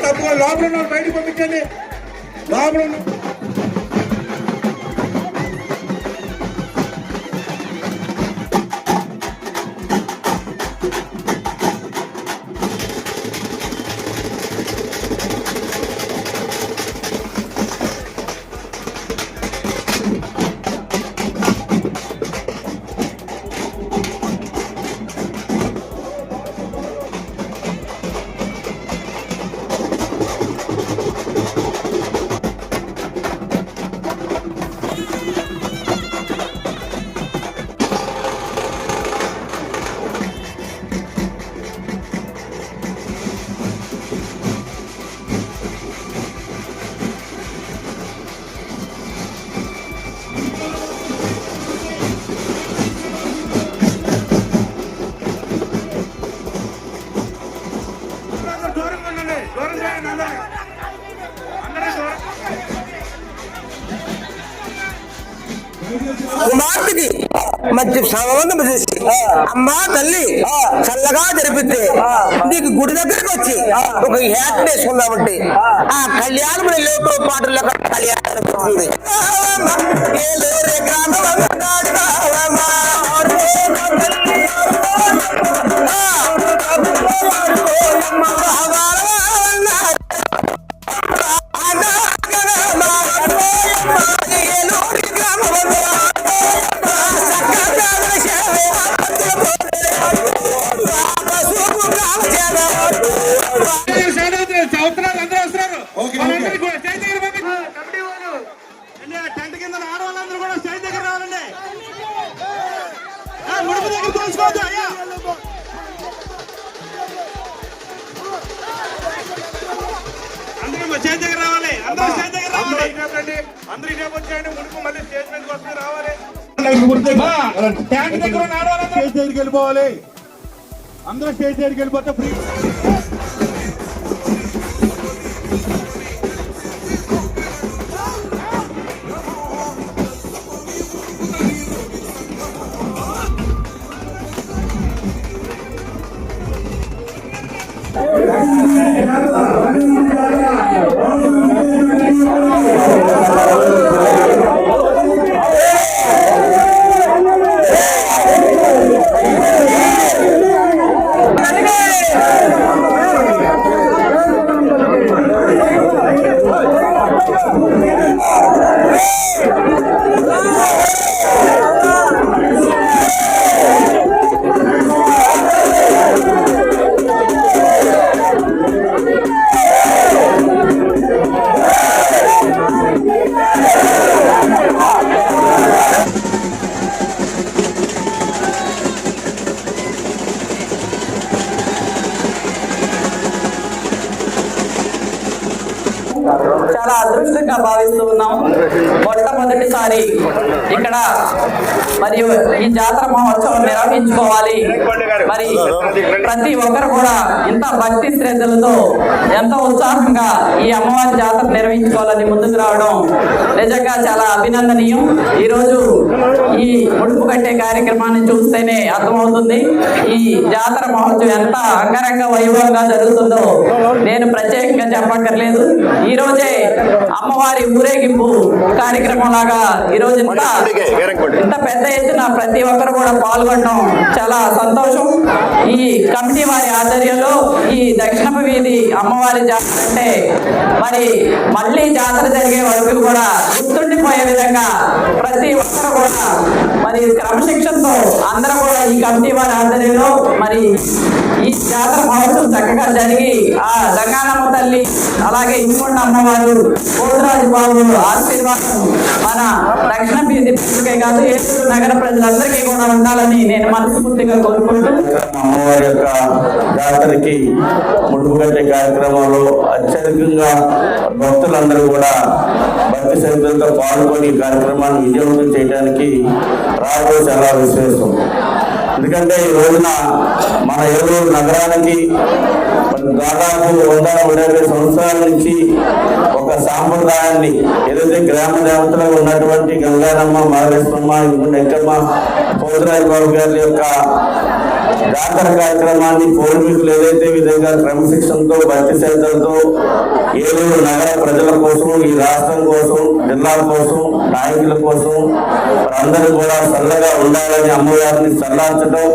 తప్పుగా లోపల ఉన్న బయటకు పంపించండి. లోపల కుమార్తెకి మంచి సంబంధం చేసి అమ్మా తల్లి చల్లగా జరిపితే నీకు గుడి దగ్గరకు వచ్చి ఒక హ్యాట్ వేసుకున్నామంటే ఆ కళ్యాణం లోపల పాటల్లో కళ్యాణం అవుతుంది. రావాలి అందరూ ముడుపు మళ్ళీ స్టేజ్ మీదకి వస్తుంది రావాలి. ట్యాంక్ దగ్గర స్టేజ్ దగ్గరికి వెళ్ళిపోవాలి. అందరూ స్టేజ్ దగ్గరికి వెళ్ళిపోతే ఫ్రీ చాలా అదృష్టంగా భావిస్తూ ఉన్నాం మొట్టమొదటిసారి ఇక్కడ మరియు ఈ జాతర మహోత్సవం నిర్వహించుకోవాలి. మరి ప్రతి ఒక్కరు కూడా ఇంత భక్తి శ్రద్ధలతో ఎంతో ఉత్సాహంగా ఈ అమ్మవారి జాతర నిర్వహించుకోవాలని ముందుకు రావడం నిజంగా చాలా అభినందనీయం. ఈరోజు ఈ ముడుపు కట్టే కార్యక్రమాన్ని చూస్తేనే అర్థమవుతుంది. ఈ జాతర మహోత్సవం ఎంత అంగరంగ వైభవంగా జరుగుతుందో నేను ప్రత్యేకంగా చెప్పక్కర్లేదు. ఈ రోజే అమ్మవారి ఊరేగింపు కార్యక్రమం లాగా ఈ రోజు ఇంత ఇంత పెద్ద ఎత్తున ప్రతి ఒక్కరు కూడా పాల్గొనడం చాలా సంతోషం. ఈ కమిటీ వారి ఆధ్వర్యంలో ఈ దక్షిణపు వీధి అమ్మవారి జాతర అంటే మరి మళ్ళీ జాతర జరిగే వరకు కూడా గుర్తుండిపోయే విధంగా ప్రతి ఒక్కరు కూడా మరి క్రమశిక్షణతో అందరూ కూడా ఈ కమిటీ వారి ఆధ్వర్యంలో మరి ఈ జాతర భావం చక్కగా జరిగి ఆ గంగానమ్మ తల్లి అలాగే ఇంకొండ అమ్మవారు కోటరాజు బాబు ఆశీర్వాదం మన దక్షిణ బీది ప్రజలకే కాదు ఏలూరు నగర ప్రజలందరికీ కూడా ఉండాలని నేను మనస్ఫూర్తిగా కోరుకుంటూ అమ్మవారి యొక్క జాతరకి ముడుపుగట్టే కార్యక్రమంలో అత్యధికంగా భక్తులందరూ కూడా భక్తి శ్రద్ధలతో పాల్గొని ఈ కార్యక్రమాన్ని విజయవంతం చేయడానికి రావడం చాలా విశేషం. ఎందుకంటే ఈ రోజున మన ఏలూరు నగరానికి దాదాపు వంద నూట సంవత్సరాల నుంచి ఒక సాంప్రదాయాన్ని ఏదైతే గ్రామ దేవతలో ఉన్నటువంటి గంగారమ్మ మహాలక్ష్మమ్మ ఇంకొండ ఎక్కమ్మ పోతురాజు బాబు గారి యొక్క జాతర కార్యక్రమాన్ని పూర్వీకులు ఏదైతే విధంగా క్రమశిక్షణతో భక్తి శ్రద్ధలతో ఏలూరు నగర ప్రజల కోసం ఈ రాష్ట్రం కోసం జిల్లా కోసం నాయకుల కోసం అందరూ కూడా చల్లగా ఉండాలని అమ్మవారిని చల్లార్చడం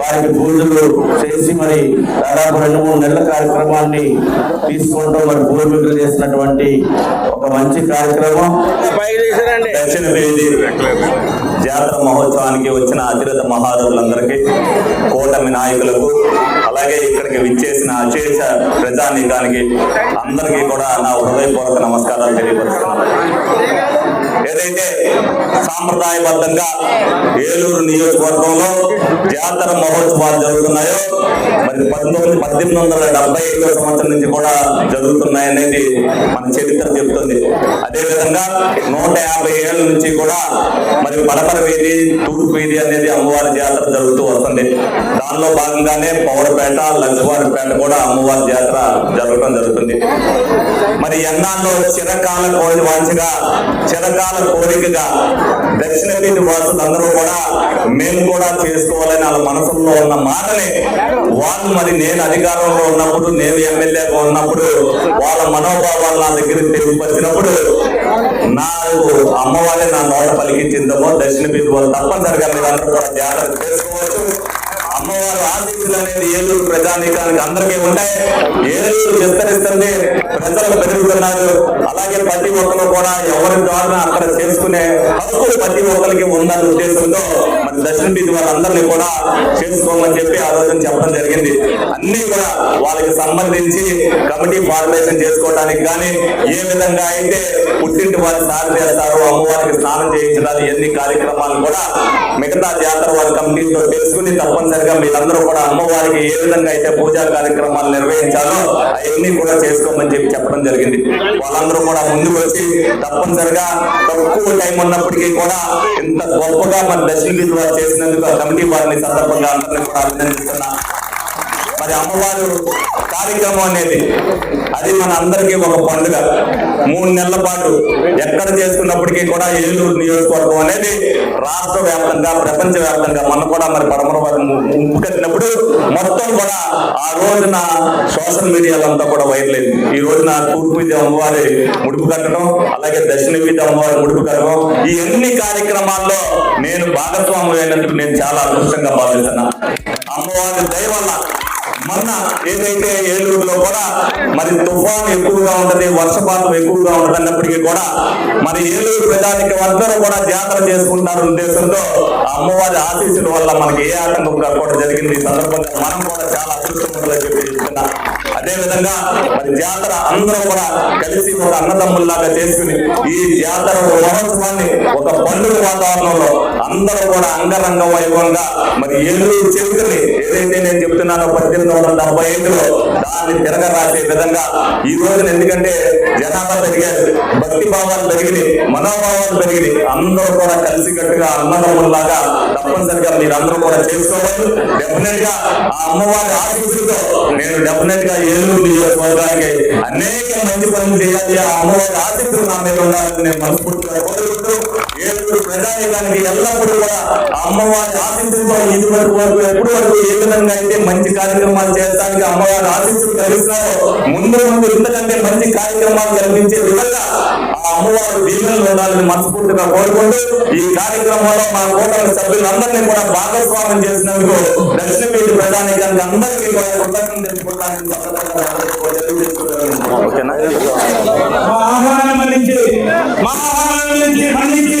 వారికి పూజలు చేసి మరి దాదాపు రెండు మూడు నెలల కార్యక్రమాన్ని తీసుకుంటూ మరి పూర్వీకులు చేసినటువంటి ఒక మంచి కార్యక్రమం. దక్షిణ వేది జాతర మహోత్సవానికి వచ్చిన అతిరథ మహారాజులందరికీ కూటమి నాయకులకు అలాగే ఇక్కడికి విచ్చేసిన అశేష ప్రజానీకానికి అందరికీ కూడా నా హృదయపూర్వక నమస్కారాలు తెలియపరుస్తున్నాను. ఏదైతే సాంప్రదాయబద్ధంగా ఏలూరు నియోజకవర్గంలో జాతర మహోత్సవాలు జరుగుతున్నాయో మరి పంతొమ్మిది పద్దెనిమిది వందల డెబ్బై ఐదో సంవత్సరం నుంచి కూడా జరుగుతున్నాయనేది మన చరిత్ర చెబుతుంది. అదేవిధంగా నూట యాభై ఏళ్ళ నుంచి కూడా మరి పడపర వీధి తూర్పు వీధి అనేది అమ్మవారి జాతర జరుగుతూ వస్తుంది. దానిలో భాగంగానే పౌరపేట లక్ష్మీవారిపేట కూడా అమ్మవారి జాతర జరగడం జరుగుతుంది. మరి ఎన్నాళ్ళు చిరకాల కోడి వాంచగా చిరకాల కోరికగా దక్షిణ వీధి వాసులందరూ కూడా మేము కూడా చేసుకోవాలని వాళ్ళ మనసులో ఉన్న మాటని వాళ్ళు మరి నేను అధికారంలో ఉన్నప్పుడు నేను ఎమ్మెల్యేగా ఉన్నప్పుడు వాళ్ళ మనోభావాలు నా దగ్గరికి తెలియపరిచినప్పుడు నాకు అమ్మవారి నా నోట పలికించిందేమో దక్షిణ వీధి వాళ్ళు తప్పనిసరిగా అందరూ కూడా జాగ్రత్త చేసుకోవచ్చు. అమ్మవారు ఆశీస్సులు అనేది ఏలూరు ప్రజానీకానికి అందరికీ ఉంటాయి. ఏలూరు విస్తరిస్తుంది. ప్రజలు పెరుగుతున్నారు అలాగే ప్రతి ఒక్కరు కూడా ఎవరి ద్వారా అక్కడ చేసుకునే హక్కులు ప్రతి ఒక్కరికి ఉందన్న ఉద్దేశంతో దర్శనం దక్షిణ బీచ్ వాళ్ళందరినీ కూడా చేసుకోమని చెప్పి ఆ రోజున చెప్పడం జరిగింది. అన్ని కూడా వాళ్ళకి సంబంధించి కమిటీ ఫార్మేషన్ చేసుకోవడానికి కానీ ఏ విధంగా అయితే పుట్టింటి వారి స్నానం చేస్తారు అమ్మవారికి స్నానం చేయించడానికి ఎన్ని కార్యక్రమాలు కూడా మిగతా జాతర వారి కమిటీతో తెలుసుకుని తప్పనిసరిగా మీరందరూ కూడా అమ్మవారికి ఏ విధంగా అయితే పూజా కార్యక్రమాలు నిర్వహించాలో అవన్నీ కూడా చేసుకోమని చెప్పి చెప్పడం జరిగింది. వాళ్ళందరూ కూడా ముందుకు వచ్చి తప్పనిసరిగా తక్కువ టైం ఉన్నప్పటికీ కూడా ఇంత గొప్పగా మన దర్శనం చేసినందుకు ఆ కమిటీ వారిని సందర్భంగా అందరినీ కూడా అభినందిస్తున్నా. మరి అమ్మవారు కార్యక్రమం అనేది అది మన అందరికీ ఒక పండుగ. మూడు నెలల పాటు ఎక్కడ చేసుకున్నప్పటికీ కూడా ఏలూరు నియోజకవర్గం అనేది రాష్ట్ర వ్యాప్తంగా ప్రపంచ వ్యాప్తంగా మన కూడా మరి పడమర ముంపు కట్టినప్పుడు మొత్తం కూడా ఆ రోజున సోషల్ మీడియాలంతా కూడా వైరల్ అయింది. ఈ రోజున తూర్పు విద్య అమ్మవారి ముడుపు కట్టడం అలాగే దక్షిణ విద్య అమ్మవారి ముడుపు కట్టడం ఈ అన్ని కార్యక్రమాల్లో నేను భాగస్వామి అయినందుకు నేను చాలా అదృష్టంగా భావిస్తున్నాను అమ్మవారి దయ వల్ల మొన్న ఏదైతే ఏలూరులో కూడా మరి తుఫాన్ ఎక్కువగా ఉంటది వర్షపాతం ఎక్కువగా ఉంటది అన్నప్పటికీ కూడా మరి ఏలూరు ప్రజానికి అందరూ కూడా జాతర చేసుకుంటారు ఉద్దేశంతో అమ్మవారి ఆశీస్సుల వల్ల మనకి ఏ ఆటంకం కూడా జరిగింది. ఈ సందర్భంగా మనం కూడా చాలా అదృష్టవంతులని చెప్పి చెప్తున్నా అదే విధంగా మరి జాతర అందరూ కూడా కలిసి ఒక అన్నదమ్ముల్లాగా చేసుకుని ఈ జాతర మహోత్సవాన్ని ఒక పండుగ వాతావరణంలో అందరూ కూడా అంగరంగ వైభవంగా మరి ఏలూరు చరిత్రని ఏదైతే నేను చెప్తున్నానో పద్దెనిమిది పంతొమ్మిది వందల డెబ్బై ఐదులో దాన్ని తిరగరాసే విధంగా ఈ రోజున ఎందుకంటే జనాభా పెరిగారు భక్తి భావాలు పెరిగినాయి మనోభావాలు పెరిగినాయి. అందరూ కూడా కలిసికట్టుగా అన్నదమ్ముల్లాగా తప్పనిసరిగా మీరు అందరూ కూడా చేసుకోవచ్చు డెఫినెట్గా ఆ అమ్మవారి ఆశీస్సుతో నేను డెఫినెట్గా ఏలూరు నియోజకవర్గానికి అనేక మంచి పనులు చేయాలి. ఆ అమ్మవారి ఆశీస్సులు నా మీద ఉండాలని నేను మనస్ఫూర్తిగా కోరుకుంటూ ఏలూరు ప్రజానికానికి ఎల్లప్పుడూ కూడా అమ్మవారి ఆశీస్సులతో ఇది వరకు వరకు ఎప్పుడు వరకు ఏ విధంగా అయితే మంచి కార్యక్రమాలు చేయడానికి అమ్మవారి ఆశీస్సులు కలిగిస్తారో ముందు ముందు ఇంతకంటే మంచి కార్యక్రమాలు కల్పించే విధంగా ఆ అమ్మవారు దీవెనలు ఉండాలని మనస్ఫూర్తిగా కోరుకుంటూ ఈ కార్యక్రమంలో మా కూటమి సభ్యులందరినీ కూడా భాగస్వామ్యం చేసినందుకు దక్షిణ ప్రజానికానికి అందరికీ కూడా కృతజ్ఞతలు తెలుపుకోవడానికి ఓకేనా మా ఆహ్వానం మన్నించి మా మన్నించి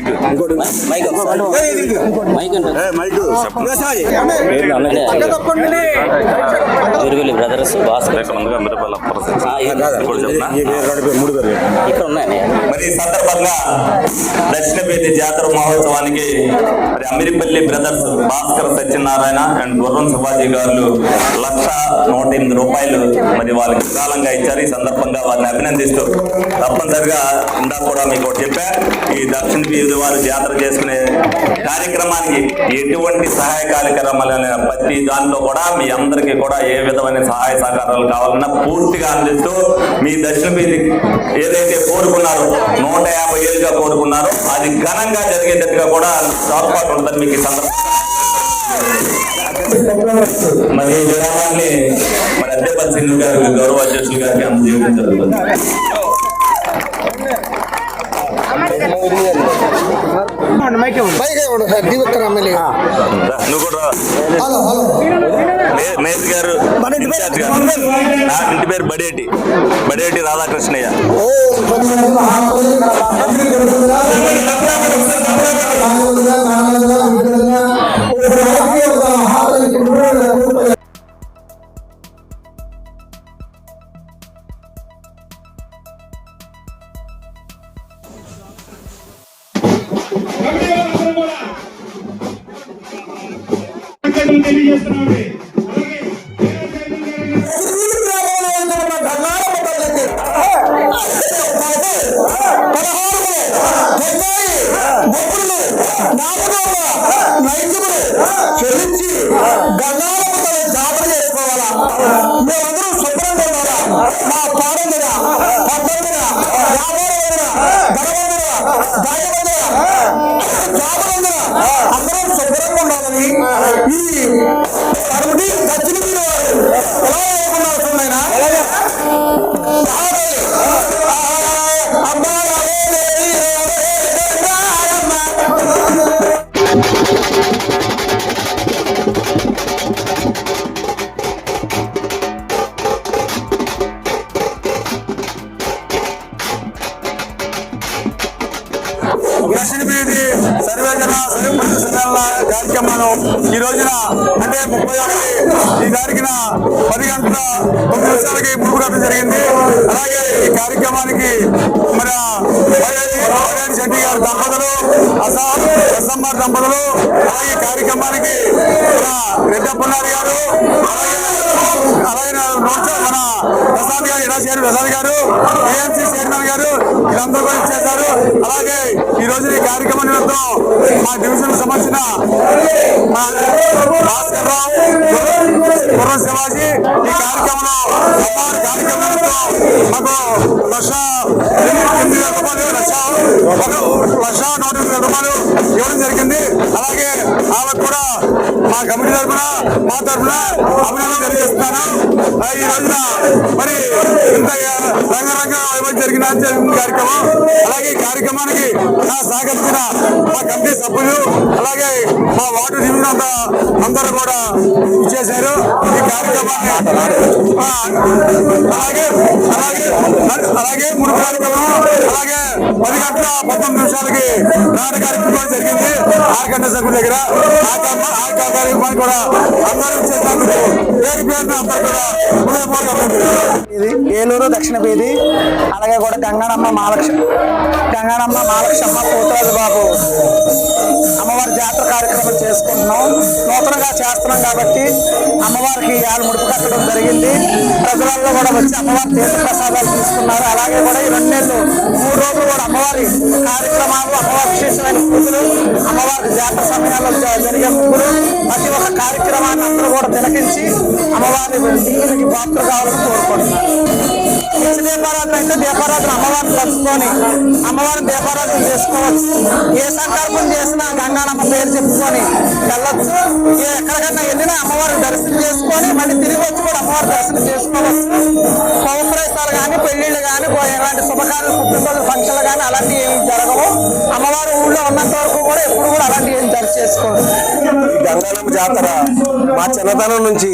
బ్రదర్స్ భాస్కర్? ఇక్కడ ఉన్నాయండి. మరి సందర్భంగా దక్షిణపేట జాతర మహోత్సవానికి మరి అమిరిపల్లి బ్రదర్స్ భాస్కర్ సత్యనారాయణ అండ్ గుర్రం శివాజీ గారు లక్ష నూట ఎనిమిది రూపాయలు మరి వాళ్ళకి విరాళంగా ఇచ్చారు. ఈ సందర్భంగా వారిని అభినందిస్తూ తప్పనిసరిగా ఇందాక కూడా మీకు చెప్పా. ఈ దక్షిణ వీధి వారు యాత్ర చేసుకునే కార్యక్రమానికి ఎటువంటి సహాయ కార్యక్రమాలు ప్రతి దాంట్లో కూడా మీ అందరికీ కూడా ఏ విధమైన సహాయ సహకారాలు కావాలన్నా పూర్తిగా అందిస్తూ మీ దక్షిణ వీధి ఏదైతే కోరుకున్నారో నూట యాభై ఏళ్ళుగా కోరుకున్నారో అది ఘనంగా జరిగేటట్టుగా కూడా తోడ్పాటు ఉంటుంది మీకు ఈ మరి విరామాన్ని మరి అద్దెపల్లి సింగ్ గారు గౌరవ అధ్యక్షులు గారికి అందజేయడం జరుగుతుంది. రా, నువ్వు కూడా రా. మే- మేయర్ గారు ఇన్ఛార్జ్ గారు. నా ఇంటి పేరు బడేటి బడేటి రాధాకృష్ణయ్య కమిటీ దక్షిణ వీధి సర్వేజన సరిపడి సంఘాల కార్యక్రమాలు ఈ రోజున అంటే ముప్పై ఒకటి ఈ తారీఖున పది గంటల తొమ్మిది నిమిషాలకి ముడుపు జరిగింది అలాగే ఈ కార్యక్రమానికి మన వైఎస్ శెట్టి గారి దంపతులు అసాం ఎస్ఎంఆర్ దంపతులు అలాగే కార్యక్రమానికి మన రెడ్డప్పన్నారు గారు అలాగే అలాగే మన ప్రసాద్ గారు ఇలా చేరు ప్రసాద్ గారు ఏఎంసీ చైర్మన్ గారు వీళ్ళందరూ కూడా ఇచ్చేశారు అలాగే ఈ రోజు ఈ కార్యక్రమం నిమిత్తం మా డివిజన్ సంబంధించిన భాస్కర్ రావు గుర్రం శివాజీ ఈ కార్యక్రమంలో కార్యక్రమం మాకు లక్ష ఎనిమిది వేల రూపాయలు లక్ష లక్ష నూట ఎనిమిది వేల రూపాయలు ఇవ్వడం జరిగింది. అలాగే ఆమె కూడా మా కమిటీ తరఫున మా తరఫున అభినందన తెలియజేస్తున్నాను. ఈ రోజున మరి ఇంత రంగరంగ జరిగిన కార్యక్రమం కార్యక్రమానికి నా సహకరించిన మా కమిటీ సభ్యులు అలాగే మా వార్డు డివిజన్ అందరూ కూడా ఇచ్చేశారు. ఈ కార్యక్రమాన్ని అలాగే అలాగే అలాగే మూడు కార్యక్రమం అలాగే పది గంటల పంతొమ్మిది నిమిషాలకి నాన్న కార్యక్రమం జరిగింది. ఆరు గంటల సభ్యుల దగ్గర. ఆ ఆ కార్యక్రమాన్ని కూడా అందరూ ఇచ్చేసినందుకు పేరు పేరున అందరూ కూడా ఇది ఏలూరు దక్షిణ వీధి అలాగే కూడా గంగానమ్మ మహాలక్ష్మి. గంగానమ్మ మాలక్షమ్మ పోతురాజు బాబు. అమ్మవారి జాతర కార్యక్రమం చేసుకుంటున్నాం. నూతనంగా చేస్తున్నాం కాబట్టి అమ్మవారికి ఏళ్ళ ముడుపు కట్టడం జరిగింది. ప్రజలలో కూడా వచ్చి అమ్మవారి తీర్థ ప్రసాదాలు తీసుకున్నారు. అలాగే కూడా ఈ రెండు నెలలు మూడు రోజులు కూడా అమ్మవారి కార్యక్రమాలు అమ్మవారి విశేషమైన పూజలు అమ్మవారి జాతర సమయాల్లో జరిగే ముగ్గులు ప్రతి ఒక్క కార్యక్రమాన్ని అందరూ కూడా తిలకించి అమ్మవారి దీనికి పాత్ర కావాలని కోరుకుంటున్నారు. నిత్య దీపారాధన అంటే దీపారాధన అమ్మవారిని తలుచుకొని అమ్మవారిని దీపారాధన చేసుకోవచ్చు. ఏ సంకల్పం చేసినా గంగానమ్మ పేరు చెప్పుకొని వెళ్ళొచ్చు. ఏ ఎక్కడికైనా వెళ్ళినా అమ్మవారిని దర్శనం చేసుకొని మళ్ళీ తిరిగి వచ్చి కూడా అమ్మవారి దర్శనం చేసుకోవచ్చు. పౌప్రవేశాలు కానీ పెళ్ళిళ్ళు కానీ ఎలాంటి శుభకార్యాలు పుట్టినరోజు ఫంక్షన్లు కానీ అలాంటివి ఏమి జరగవు. అమ్మవారు ఊళ్ళో ఉన్నంత వరకు కూడా ఎప్పుడు కూడా అలాంటివి ఏం దర్శనం చేసుకోవచ్చు గంగానమ్మ జాతర మా చిన్నతనం నుంచి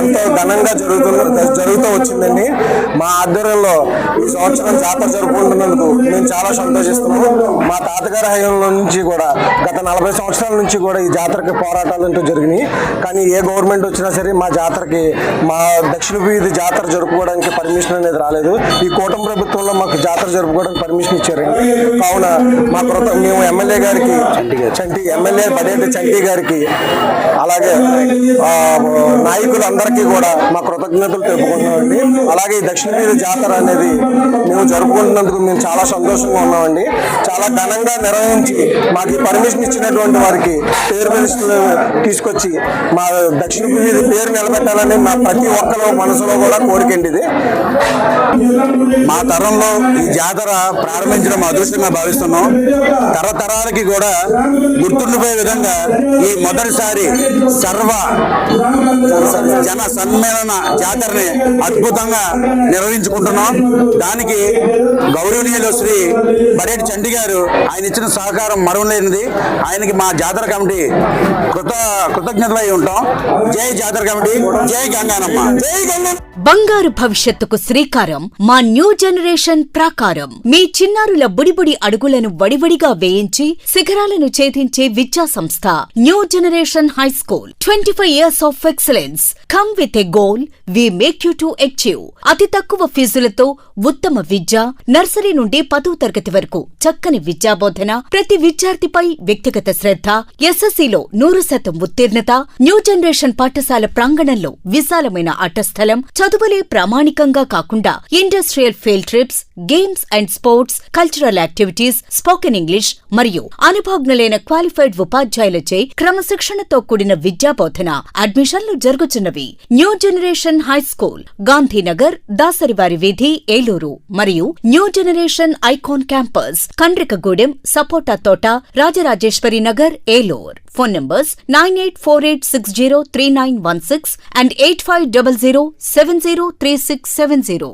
ఎంతో ఘనంగా జరుగుతున్న జరుగుతూ వచ్చిందండి. మా ఆధ్వర్యంలో ఈ సంవత్సరం జాతర జరుపుకుంటున్నందుకు మేము చాలా సంతోషిస్తున్నాము. మా తాతగారి హయాంలో నుంచి కూడా గత నలభై సంవత్సరాల నుంచి కూడా ఈ జాతరకి పోరాటాలు అంటూ జరిగినాయి. కానీ ఏ గవర్నమెంట్ వచ్చినా సరే మా జాతరకి మా దక్షిణ వీధి జాతర జరుపుకోవడానికి పర్మిషన్ అనేది రాలేదు. ఈ కూటమి ప్రభుత్వంలో మాకు జాతర జరుపుకోవడానికి పర్మిషన్ ఇచ్చారండి కావున మా కృత మేము ఎమ్మెల్యే గారికి చంటి ఎమ్మెల్యే పదేంటి చంటి గారికి అలాగే నాయకులందరికీ కూడా మా కృతజ్ఞతలు తెలుపుకుంటున్నామండి. అలాగే ఈ దక్షిణ వీధి జాతర అనేది మేము జరుపుకుంటున్నందుకు మేము చాలా సంతోషంగా ఉన్నామండి. చాలా ఘనంగా నిర్వహించి మాకు ఈ పర్మిషన్ ఇచ్చినటువంటి వారికి పేరు పరిస్థితులు తీసుకొచ్చి మా దక్షిణ వీధి పేరు నిలబెట్టాలని మా ప్రతి ఒక్కరు మనసులో కూడా కోరికండి ఇది మా తరంలో ఈ జాతర ప్రారంభించడం అదృష్టంగా భావిస్తున్నాం. తరతరాలకి కూడా గుర్తుండిపోయే విధంగా ఈ మొదటిసారి సర్వ జన సమ్మేళన జాతరని అద్భుతంగా నిర్వహించుకుంటున్నాం దానికి గౌరవనీయులు శ్రీ బడేటి చండి గారు ఆయన ఇచ్చిన సహకారం మరవలేనిది. ఆయనకి మా జాతర కమిటీ కృత కృతజ్ఞతలై ఉంటాం. జై జాతర కమిటీ జై గంగానమ్మ. జై గంగా బంగారు భవిష్యత్తుకు శ్రీకారం మా న్యూ జనరేషన్ ప్రాకారం. మీ చిన్నారుల బుడిబుడి అడుగులను వడివడిగా వేయించి శిఖరాలను ఛేదించే విద్యా సంస్థ new generation high school. Twenty five years of excellence. Come with a goal we make you to achieve. అతి తక్కువ ఫీజులతో ఉత్తమ విద్య నర్సరీ నుండి పదో తరగతి వరకు చక్కని విద్యాబోధన ప్రతి విద్యార్థిపై వ్యక్తిగత శ్రద్ధ ఎస్ఎస్సిలో నూరు శాతం ఉత్తీర్ణత న్యూ జనరేషన్ పాఠశాల ప్రాంగణంలో విశాలమైన ఆటస్థలం చదువులే ప్రామాణికంగా కాకుండా industrial field trips games and sports cultural activities spoken English మరియు అనుభవజ్ఞులైన క్వాలిఫైడ్ ఉపాధ్యాయులచే క్రమశిక్షణతో కూడిన విద్యాబోధన అడ్మిషన్లు జరుగుతున్నవి. New generation high school Gandhinagar Dasarivari వీధి ఏలూరు మరియు new generation icon campus Kandrikagudem సపోటా తోట Rajarajeshwari Nagar Eluru. Phone numbers nine eight four eight six zero three nine one six and eight five double zero seven zero three six seven zero.